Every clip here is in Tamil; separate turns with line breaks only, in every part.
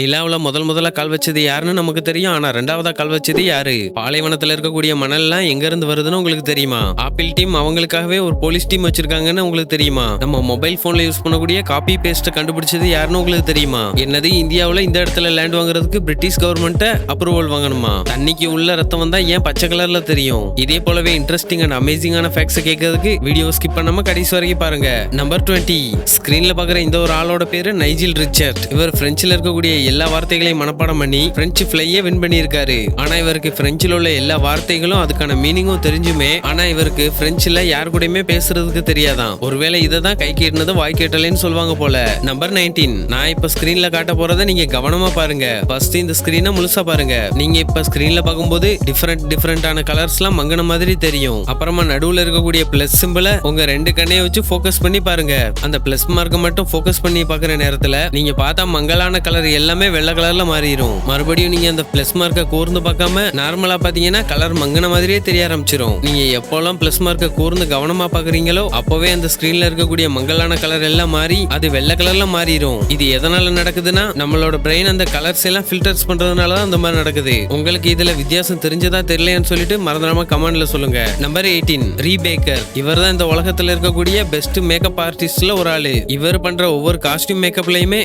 நிலாவில் முதல் முதல்ல கால் வச்சது யாருன்னு நமக்கு தெரியும். ஆனா ரெண்டாவதா கால் வச்சது யாரு? பாலைவனத்துல இருக்கக்கூடிய மணல்லாம் எங்க இருந்து வருதுன்னு உங்களுக்கு தெரியுமா? ஆப்பிள் டீம் அவங்களுக்காகவே ஒரு போலீஸ் டீம் வச்சிருக்காங்கன்னு உங்களுக்கு தெரியுமா? நம்ம மொபைல் போன்ல யூஸ் பண்ணக்கூடிய காப்பி பேஸ்ட் கண்டுபிடிச்சது யாருன்னு உங்களுக்கு தெரியுமா? என்னது இந்தியாவில் இந்த இடத்துல லேண்ட் வாங்குறதுக்கு பிரிட்டிஷ் கவர்மெண்ட் அப்ரூவல் வாங்கணுமா? தண்ணிக்கு உள்ள ரத்தம் வந்தா ஏன் பச்சை கலர்ல தெரியும்? இதே போலவே இன்ட்ரெஸ்டிங் அண்ட் அமேசிங்கான ஃபேக்ட்ஸ் கேட்கறதுக்கு வீடியோ ஸ்கிப் பண்ணாம கடைசி வரைக்கும் பாருங்க. நம்பர் டுவெண்ட்டி ஸ்கிரீன்ல பாக்குற இந்த ஒரு ஆளோட பேரு நைஜில் ரிச்சர்ட். இவர் பிரெஞ்சில் இருக்கக்கூடிய எல்லா வார்த்தைகளையும் மனப்பாடம் பண்ணி பிரெஞ்சு ஃபிளையே வின் பண்ணியிருக்காரு. ஆனா இவருக்கு பிரெஞ்சில் உள்ள எல்லா வார்த்தைகளும் அதுக்கான மீனிங்கும் தெரிஞ்சுமே. ஆனா இவருக்கு பிரெஞ்சுல யார் கூடயுமே பேசுறதுக்கு தெரியாதான். ஒருவேளை இதை தான் கை கேட்டினது வாய் கேட்டலேன்னு சொல்லுவாங்க போல. நம்பர் நைன்டீன் நான் இப்ப ஸ்கிரீன்ல காட்ட போறதை நீங்க கவனமா பாருங்க. ஃபர்ஸ்ட் இந்த ஸ்கிரீனை முழுசா பாருங்க. நீங்க இப்ப ஸ்கிரீன்ல பார்க்கும்போது டிஃப்ரெண்ட் டிஃப்ரெண்டான கலர்ஸ்லாம் மங்கின மாதிரி தெரியும். அப்புறமா நடுவுல இருக்கக்கூடிய பிளஸ் சிம்பிள உங்க ரெண்டு கண்ணையை வச்சு ஃபோக்கஸ் பண்ணி பாருங்க. அந்த பிளஸ் மார்க்கை மட்டும் ஃபோக்கஸ் பண்ணி பார்க்குற நேரத்துல நீங்க பார்த்தா மங்கலான கலர் எல்லாம் எல்லாமே வெள்ளை கலர்ல மாறிடும் மறுபடியும் நீங்க அந்த பிளஸ் மார்க்கை கூர்ந்து பார்க்காம நார்மலா பாத்தீங்கன்னா கலர் மங்கின மாதிரியே தெரிய ஆரம்பிச்சிடும் நீங்க எப்போல்லாம் பிளஸ் மார்க்கை கூர்ந்து கவனமா பாக்குறீங்களோ அப்பவே அந்த ஸ்கிரீன்ல இருக்கக்கூடிய மங்கலான கலர் எல்லாம் மாறி அது வெள்ளை கலர்ல மாறிடும் இது எதனால நடக்குதுன்னா நம்மளோட பிரெயின் அந்த கலர்ஸ் எல்லாம் ஃபில்டர்ஸ் பண்றதுனால தான் அந்த மாதிரி நடக்குது. உங்களுக்கு இதுல வித்தியாசம் தெரிஞ்சதா தெரியலையான்னு சொல்லிட்டு மறந்துடாம கமெண்ட்ல சொல்லுங்க. நம்பர் எயிட்டீன் ரீபேக்கர் இவர் தான் இந்த உலகத்துல இருக்கக்கூடிய பெஸ்ட் மேக்கப் ஆர்டிஸ்ட்ல ஒரு ஆளு. இவர் பண்ற ஒவ்வொரு காஸ்டியூம் மேக்கப்லயுமே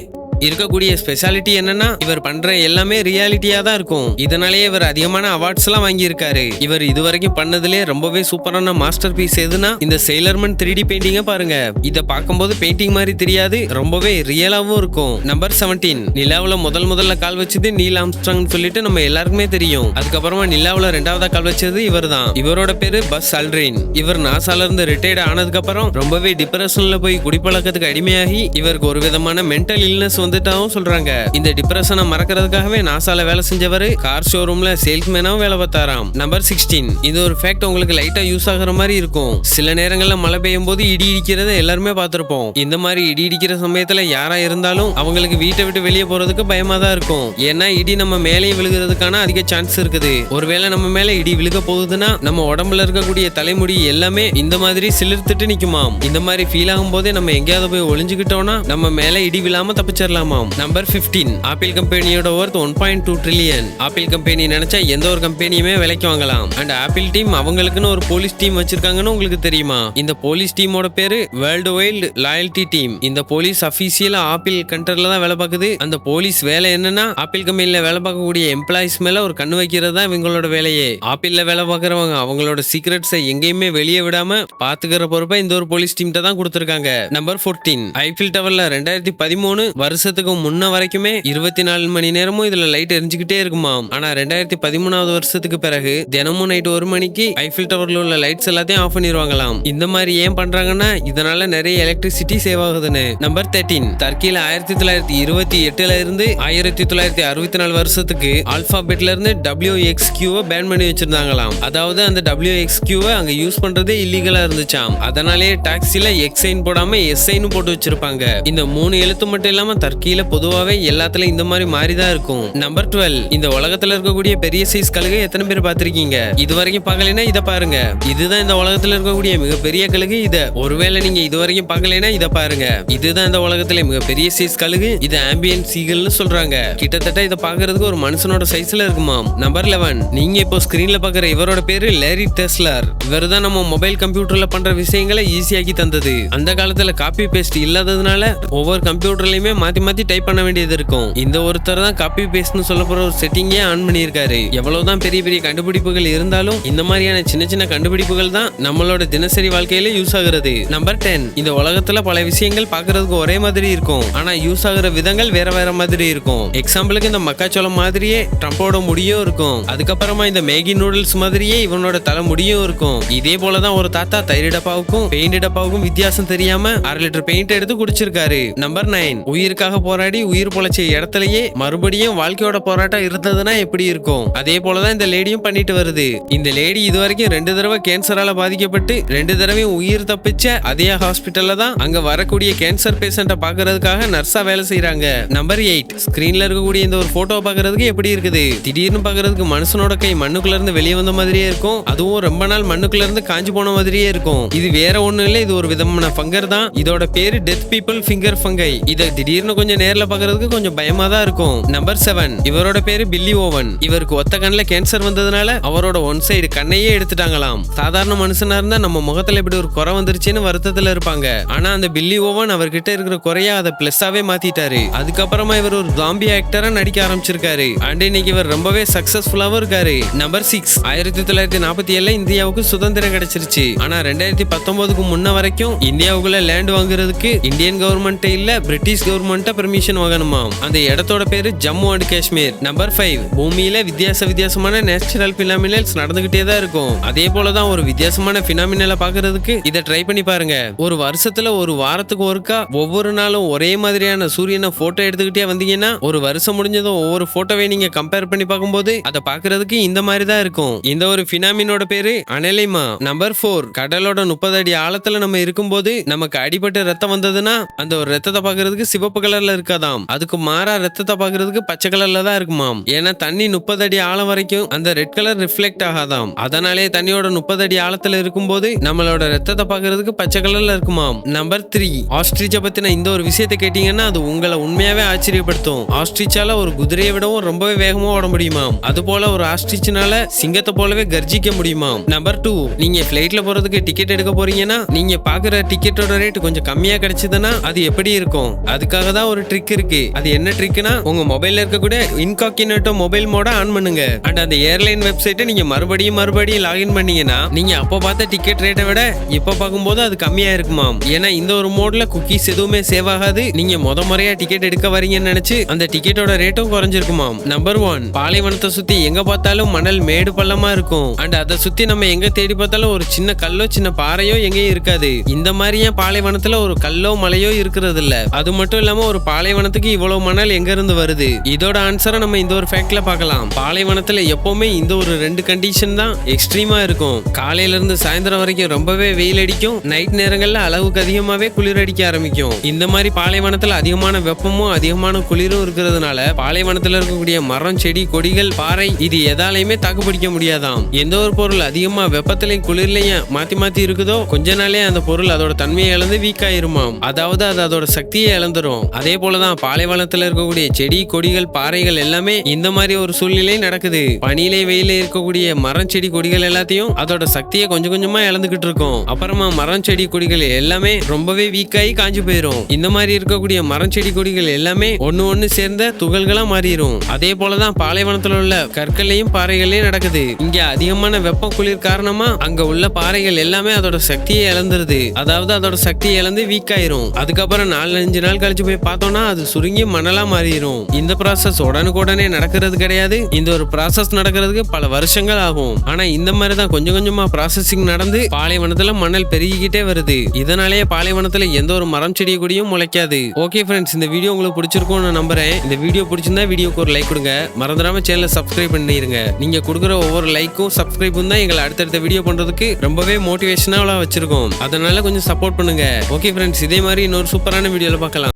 இருக்கக்கூடிய ஸ்பெஷாலிட்டி என்னன்னா இவர் பண்ற எல்லாமே ரியாலிட்டியா தான் இருக்கும். இதனாலேயே இவர் அதிகமான அவார்ட்ஸ் எல்லாம் வாங்கியிருக்காரு. இவர் இதுவரைக்கும் பண்ணதுலே ரொம்பவே சூப்பரான மாஸ்டர் பீஸ் எதுனா இந்த செயிலர்மன் த்ரீ டி பெயிண்டிங்க பாருங்க. இதை பார்க்கும்போது பெயிண்டிங் மாதிரி தெரியாது ரொம்பவே ரியலாவும் இருக்கும். நம்பர் செவன்டீன் நிலாவில் முதல் முதல்ல கால் வச்சது நீல் ஆம்ஸ்ட்ராங் சொல்லிட்டு நம்ம எல்லாருக்குமே தெரியும். அதுக்கப்புறமா நிலாவில் ரெண்டாவதா கால் வச்சது இவர் தான் இவரோட பேரு பஸ் அல்ட்ரின் இவர் நாசால இருந்து ரிட்டையர்ட் ஆனதுக்கு அப்புறம் ரொம்பவே டிப்ரெஷன்ல போய் குடிப்பழக்கத்துக்கு அடிமையாகி இவருக்கு ஒரு விதமான மென்டல் இல்னஸ் வந்துட்டாவும் சொல்றாங்க. இந்த டிப்ரெஷனை மறக்கிறதுக்காகவே நாசால வேலை செஞ்சவர் கார் ஷோரூம்ல சேல்ஸ்மேனாவும் வேலை பார்த்தாராம். நம்பர் சிக்ஸ்டீன் இது ஒரு ஃபேக்ட் உங்களுக்கு லைட்டா யூஸ் ஆகுற மாதிரி இருக்கும். சில நேரங்கள்ல மழை பெய்யும் போது இடி இடிக்கிறத எல்லாருமே பார்த்திருப்போம். இந்த மாதிரி இடி இடிக்கிற சமயத்துல யாரா இருந்தாலும் அவங்களுக்கு வீட்டை விட்டு வெளியே போறதுக்கு பயமா தான் இருக்கும். ஏன்னா இடி நம்ம மேலே விழுகிறதுக்கான அதிக சான்ஸ் இருக்குது. ஒருவேளை நம்ம மேல இடி விழுக போகுதுன்னா நம்ம உடம்புல இருக்கக்கூடிய தலைமுடி எல்லாமே இந்த மாதிரி சிலிர்த்துட்டு நிக்குமாம். இந்த மாதிரி ஃபீல் ஆகும் போதே நம்ம எங்கேயாவது போய் ஒளிஞ்சுக்கிட்டோம்னா நம்ம மேல இடி விழாம தப்பிச்சிடலாமாம் நம்பர் 15 ஆப்பிள் கம்பெனியோட worth one point two trillion Apple company நினைச்சா எந்த ஒரு கம்பெனியுமே விலைக்கு வாங்கலாம். அண்ட் ஆப்பிள் டீம் அவங்களுக்குன்னு ஒரு போலீஸ் டீம் வச்சிருக்காங்கன்னு உங்களுக்கு தெரியுமா? இந்த போலீஸ் டீமோட பேரு வேர்ல்டு வைல்டு லாயல்டி டீம் இந்த போலீஸ் அபிஷியலா ஆப்பிள் கண்டர்ல தான் வேலை பார்க்குது. அந்த போலீஸ் வேலை என்னன்னா ஆப்பிள் கம்பெனில வேலை பார்க்கக்கூடிய எம்ப்ளாயிஸ் மேல ஒரு கண்ணு வைக்கிறது தான் இவங்களோட வேலையே. ஆப்பிள்ல வேலை பார்க்குறவங்க அவங்களோட சீக்ரெட்ஸை எங்கேயுமே வெளியே விடாம பாத்துக்கிற பொறுப்பை இந்த ஒரு போலீஸ் டீம்கிட்ட தான் கொடுத்துருக்காங்க. நம்பர் 14 ஐபில் டவர்ல ரெண்டாயிரத்தி பதிமூணு வருஷத்துக்கு முன்ன வரைக்குமே இருபத்தி நாலு மணி நேரமும் இதுல லைட் எரிஞ்சுக்கிட்டே இருக்குமாம் ஆனா ரெண்டாயிரத்தி பதிமூணாவது வருஷத்துக்கு பிறகு தினமும் நைட் ஒரு மணிக்கு ஐஃபில் டவர்ல உள்ள லைட்ஸ் எல்லாத்தையும் ஆஃப் பண்ணிடுவாங்களாம் இந்த மாதிரி ஏன் பண்றாங்கன்னா இதனால நிறைய எலக்ட்ரிசிட்டி சேவ் ஆகுதுன்னு. நம்பர் தேர்ட்டீன் டர்க்கில ஆயிரத்தி தொள்ளாயிரத்தி இருபத்தி எட்டுல இருந்து ஆயிரத்தி தொள்ளாயிரத்தி அறுபத்தி நாலு வருஷத்துக்கு ஆல்பாபெட்ல இருந்து டபிள்யூ எக்ஸ் கியூவை பேன் பண்ணி வச்சிருந்தாங்களாம். அதாவது அந்த டபிள்யூ எக்ஸ் கியூவை அங்க யூஸ் பண்றதே இல்லீகலா இருந்துச்சாம். அதனாலேயே டாக்ஸில எக்ஸ் சைன் போடாம எஸ் சைன் போட்டு வச்சிருப்பாங்க. இந்த மூணு எழுத்து மட்டும் இல்லாம டர்க்கியில பொதுவாவே எல்லாத்துலயும் இந்த மாதிரி மாறி தான் இருக்கும். நம்பர் டுவெல் இந்த உலகத்துல இருக்கக்கூடிய பெரிய சைஸ் கழுகு எத்தனை பேர் பாத்திருக்கீங்க இது வரைக்கும் பார்க்கலைன்னா இதை பாருங்க. இதுதான் இந்த உலகத்துல இருக்கக்கூடிய மிகப்பெரிய கழுகு இதை. ஒருவேளை நீங்க இது வரைக்கும் பார்க்கலைன்னா இதை பாருங்க. இதுதான் இந்த உலகத்துல மிகப்பெரிய சைஸ் கழுகு. இது ஆம்பியன் சீகல்னு சொல்றாங்க. கிட்டத்தட்ட இதை பாக்குறதுக்கு ஒரு மனுஷனோட சைஸ்ல இருக்குமாம் நம்பர் லெவன் நீங்க இப்போ ஸ்கிரீன்ல பாக்குற இவரோட பேரு லேரி டெஸ்லர். இவர் தான் நம்ம மொபைல் கம்ப்யூட்டர்ல பண்ற விஷயங்களை ஈஸியாக்கி தந்தது. அந்த காலத்துல காப்பி பேஸ்ட் இல்லாததுனால ஒவ்வொரு கம்ப்யூட்டர்லயுமே மாத்தி மாத்தி டைப் பண்ண வேண்டியது இருக்கும். இந்த ஒருத்தர் தான் காப்பி பேஸ்ட்னு சொல்ல போற ஒரு செட்டிங்கே ஆன் பண்ணியிருக்காரு. எவ்வளவுதான் பெரிய பெரிய கண்டுபிடிப்புகள் இருந்தாலும் இந்த மாதிரியான சின்ன சின்ன கண்டுபிடிப்புகள் தான் நம்மளோட தினசரி வாழ்க்கையில யூஸ் ஆகுறது. நம்பர் டென் இந்த உலகத்துல பல விஷயங்கள் பார்க்கறதுக்கு ஒரே மாதிரி இருக்கும். ஆனா யூஸ் ஆகுற விதங்கள் வேற வேற மாதிரி இருக்கும். எக்ஸாம்பிளுக்கு இந்த மக்காச்சோளம் மாதிரியே ட்ரம்போட முடியும் இருக்கும். அதுக்கப்புறமா இந்த மேகி நூடுல்ஸ் மாதிரியே இவனோட தலை முடியும் இருக்கும். இதே போலதான் ஒரு தாத்தா தயிரிடப்பாவுக்கும் பெயிண்ட் டப்பாவுக்கும் வித்தியாசம் தெரியாம அரை லிட்டர் பெயிண்ட் எடுத்து குடிச்சிருக்காரு. நம்பர் நைன் உயிருக்காக போராடி உயிர் பொழைச்ச இடத்துலயே மறுபடியும் வாழ்க்கையோட போராட்டம் இருந்ததுன்னா எப்படி இருக்கும்? அதே போலதான் இந்த லேடியும் பண்ணிட்டு வருது. இந்த லேடி இது வரைக்கும் ரெண்டு தடவை கேன்சரால பாதிக்கப்பட்டு ரெண்டு தடவையும் உயிர் தப்பிச்ச அதே ஹாஸ்பிட்டல்ல தான் அங்க வரக்கூடிய கேன்சர் பேஷண்ட்டை பாக்குறதுக்காக நர்ஸா வேலை செய்யறாங்க நம்பர் எயிட் ஸ்கிரீன்ல இருக்கக்கூடிய இந்த ஒரு போட்டோ பாக்குறதுக்கு எப்படி இருக்குது? திடீர்னு பாக்குறதுக்கு மனுஷனோட கை மண்ணுக்குள்ள இருந்து வெளியே வந்த மாதிரியே இருக்கும். அதுவும் ரொம்ப நாள் மண்ணுக்குள்ள இருந்து காஞ்சு போன மாதிரியே இருக்கும். இது வேற ஒண்ணும் இல்ல இது ஒரு விதமான ஃபங்கர் தான். இதோட பேரு டெத் பீப்பிள் ஃபிங்கர் ஃபங்கை. இதை திடீர்னு கொஞ்சம் நேர்ல பாக்குறதுக்கு கொஞ்சம் பயமா தான் இருக்கும். நம்பர் செவன் இவரோட பேரு பில்லி ஓவன். இவருக்கு ஒத்த கண்ணுல கேன்சர் வந்ததுனால அவரோட ஒன் சைடு கண்ணையே எடுத்துட்டாங்களாம். சாதாரண மனுஷனா இருந்தா நம்ம முகத்துல இப்படி ஒரு குறை வந்துருச்சுன்னு வருத்தத்துல இருப்பாங்க. ஆனா அந்த பில்லி ஓவன் அவர்கிட்ட இருக்கிற குறைய அதை பிளஸ்ஸாவே மாத்திட்டாரு. அதுக்கப்புறமா இவர் ஒரு ஜாம்பி ஆக்டரா நடிக்க ஆரம்பிச்சிருக்காரு. அண்ட் இன்னைக்கு இவர் ரொம்பவே சக்சஸ்ஃபுல்லாவும் இருக்காரு. நம்பர் சிக்ஸ் ஆயிரத்தி தொள்ளாயிரத்தி நாற்பத்தி ஏழுல இந்தியாவுக்கு சுதந்திரம் கிடைச்சிருச்சு. ஆனா ரெண்டாயிரத்தி பத்தொன்பதுக்கு முன்ன வரைக்கும் இந்தியாவுக்குள்ள லேண்ட் வாங்குறதுக்கு இந்தியன் கவர்மெண்ட் இல்ல பிரிட்டிஷ் கவர்மெண்ட் பெர்மிஷன் வாங்கணுமா? அந்த இடத்தோட பேரு Jammu and Kashmir. Number five பூமியில வித்தியாச வித்தியாசமான நேச்சுரல் பினாமினல்ஸ் நடந்துகிட்டே தான் இருக்கும். அதே போலதான் ஒரு வித்தியாசமான பினாமினலை பாக்குறதுக்கு இதை ட்ரை பண்ணி பாருங்க. ஒரு வருஷத்துல ஒரு வாரத்துக்கு ஒருக்கா ஒவ்வொரு நாளும் ஒரே மாதிரியான சூரியனை போட்டோ எடுத்துக்கிட்டே வந்தீங்கன்னா ஒரு வருஷம் முடிஞ்சதும் ஒவ்வொரு போட்டோவை நீங்க கம்பேர் பண்ணி பார்க்கும்போது அதை பாக்குறதுக்கு இந்த மாதிரி தான் இருக்கும். இந்த ஒரு பினாமினோட பேரு அனலைமா. நம்பர் ஃபோர் கடலோட முப்பது அடி ஆழத்துல நம்ம இருக்கும்போது நமக்கு அடிபட்டு ரத்தம் வந்ததுன்னா அந்த ஒரு ரத்தத்தை பாக்குறதுக்கு சிவப்பு கலர் கலர்ல இருக்காதாம். அதுக்கு மாறா ரத்தத்தை பாக்குறதுக்கு பச்சை கலர்ல தான் இருக்குமாம். ஏன்னா தண்ணி முப்பது அடி ஆழம் வரைக்கும் அந்த ரெட் கலர் ரிஃப்ளெக்ட் ஆகாதாம். அதனாலே தண்ணியோட முப்பது அடி ஆழத்துல இருக்கும்போது நம்மளோட ரத்தத்தை பாக்குறதுக்கு பச்சை கலர்ல இருக்குமாம். நம்பர் த்ரீ ஆஸ்ட்ரிச்சை பத்தின இந்த ஒரு விஷயத்தை கேட்டீங்கன்னா அது உங்களை உண்மையாவே ஆச்சரியப்படுத்தும். ஆஸ்ட்ரிச்சால ஒரு குதிரையை விடவும் ரொம்பவே வேகமா ஓட முடியுமாம். அது போல ஒரு ஆஸ்ட்ரிச்சினால சிங்கத்தை போலவே கர்ஜிக்க முடியுமாம். நம்பர் டூ நீங்க பிளைட்ல போறதுக்கு டிக்கெட் எடுக்க போறீங்கன்னா நீங்க பாக்குற டிக்கெட்டோட ரேட் கொஞ்சம் கம்மியா கிடைச்சதுன்னா அது எப்படி இருக்கும்? அதுக்காக தான் ஒரு ட்ரிக் இருக்கு. அது என்ன ட்ரிக்னா உங்க மொபைல்ல இருக்கக்கூடிய இன்காக்கினேட்டோ மொபைல் மோட ஆன் பண்ணுங்க. அண்ட் அந்த ஏர்லைன் வெப்சைட்டை நீங்க மறுபடியும் மறுபடியும் லாகின் பண்ணீங்கன்னா நீங்க அப்போ பார்த்த டிக்கெட் ரேட்டை விட இப்போ பார்க்கும்போது அது கம்மியா இருக்குமாம். ஏன்னா இந்த ஒரு மோட்ல குக்கீஸ் எதுவுமே சேவ் ஆகாது. நீங்க முத முறையா டிக்கெட் எடுக்க வரீங்கன்னு நினைச்சு அந்த டிக்கெட்டோட ரேட்டும் குறைஞ்சிருக்குமாம். நம்பர் ஒன் பாலைவனத்தை சுத்தி எங்க பார்த்தாலும் மணல் மேடு பள்ளமா இருக்கும். அண்ட் அதை சுத்தி நம்ம எங்க தேடி பார்த்தாலும் ஒரு சின்ன கல்லோ சின்ன பாறையோ எங்கேயும் இருக்காது. இந்த மாதிரியே பாலைவனத்துல ஒரு கல்லோ மலையோ இருக்கிறது இல்ல. அது மட்டும் இல்லாம ஒரு பாலைவனத்துக்கு இவ்வளவு மணல் எங்க இருந்து வருது? இதோட ஆன்சரை நம்ம இந்த ஒரு ஃபேக்ட்ல பார்க்கலாம். பாலைவனத்துல எப்பவுமே இந்த ஒரு ரெண்டு கண்டிஷன் தான் எக்ஸ்ட்ரீமா இருக்கும். காலையில இருந்து சாயந்தரம் வரைக்கும் ரொம்பவே வெயில் அடிக்கும். நைட் நேரங்கள்ல அளவுக்கு அதிகமாவே குளிர் அடிக்க ஆரம்பிக்கும். இந்த மாதிரி பாலைவனத்துல அதிகமான வெப்பமும் அதிகமான குளிரும் இருக்கிறதுனால பாலைவனத்துல இருக்கக்கூடிய மரம் செடி கொடிகள் பாறை இது எதாலையுமே தாக்கு பிடிக்க முடியாதாம். எந்த ஒரு பொருள் அதிகமா வெப்பத்திலையும் குளிர்லையும் மாத்தி மாத்தி இருக்குதோ கொஞ்ச நாளே அந்த பொருள் அதோட தன்மையை இழந்து வீக் ஆயிருமாம். அதாவது அது அதோட சக்தியை இழந்துரும். அதே அதே போலதான் பாலைவனத்துல இருக்கக்கூடிய செடி கொடிகள் பாறைகள் எல்லாமே இந்த மாதிரி ஒரு சூழ்நிலை நடக்குது. பனியிலே வெயில இருக்கக்கூடிய மரம் செடி கொடிகள் எல்லாத்தையும் அதோட சக்தியை கொஞ்சம் கொஞ்சமா இழந்துகிட்டு இருக்கும். அப்புறமா மரம் செடி கொடிகள் எல்லாமே ரொம்பவே வீக்காகி காஞ்சு போயிரும். இந்த மாதிரி இருக்கக்கூடிய மரம் செடி கொடிகள் எல்லாமே ஒன்னு ஒன்னு சேர்ந்த துகள்களா மாறிடும் அதே போலதான் பாலைவனத்துல உள்ள கற்களையும் பாறைகளையும் நடக்குது. இங்க அதிகமான வெப்ப குளிர் காரணமா அங்க உள்ள பாறைகள் எல்லாமே அதோட சக்தியை இழந்துருது. அதாவது அதோட சக்தியை இழந்து வீக் ஆயிரும். அதுக்கப்புறம் நாலஞ்சு நாள் கழிச்சு போய் பார்த்தோம்னா அது சுருங்கி மணலா மாறிடும் இந்த ப்ராசஸ் உடனுக்குடனே நடக்கிறது கிடையாது. இந்த ஒரு ப்ராசஸ் நடக்கிறதுக்கு பல வருஷங்கள் ஆகும். ஆனா இந்த மாதிரி தான் கொஞ்சம் கொஞ்சமா ப்ராசஸிங் நடந்து பாலைவனத்துல மணல் பெருகிக்கிட்டே வருது. இதனாலேயே பாலைவனத்துல எந்த ஒரு மரம் செடி கொடியும் முளைக்காது. ஓகே ஃப்ரெண்ட்ஸ் இந்த வீடியோ உங்களுக்கு பிடிச்சிருக்கும்னு நம்புறேன். இந்த வீடியோ பிடிச்சிருந்தா வீடியோக்கு ஒரு லைக் கொடுங்க. மறந்துடாம சேனலை சப்ஸ்கிரைப் பண்ணிருங்க. நீங்க கொடுக்குற ஒவ்வொரு லைக்கும் சப்ஸ்கிரைபும் தான் எங்களை அடுத்தடுத்த வீடியோ பண்றதுக்கு ரொம்பவே மோட்டிவேஷனாக வச்சிருக்கோம். அதனால கொஞ்சம் சப்போர்ட் பண்ணுங்க. ஓகே ஃப்ரெண்ட்ஸ் இதே மாதிரி இன்னொரு சூப்பரான வீடியோல பார்க்கலாம்.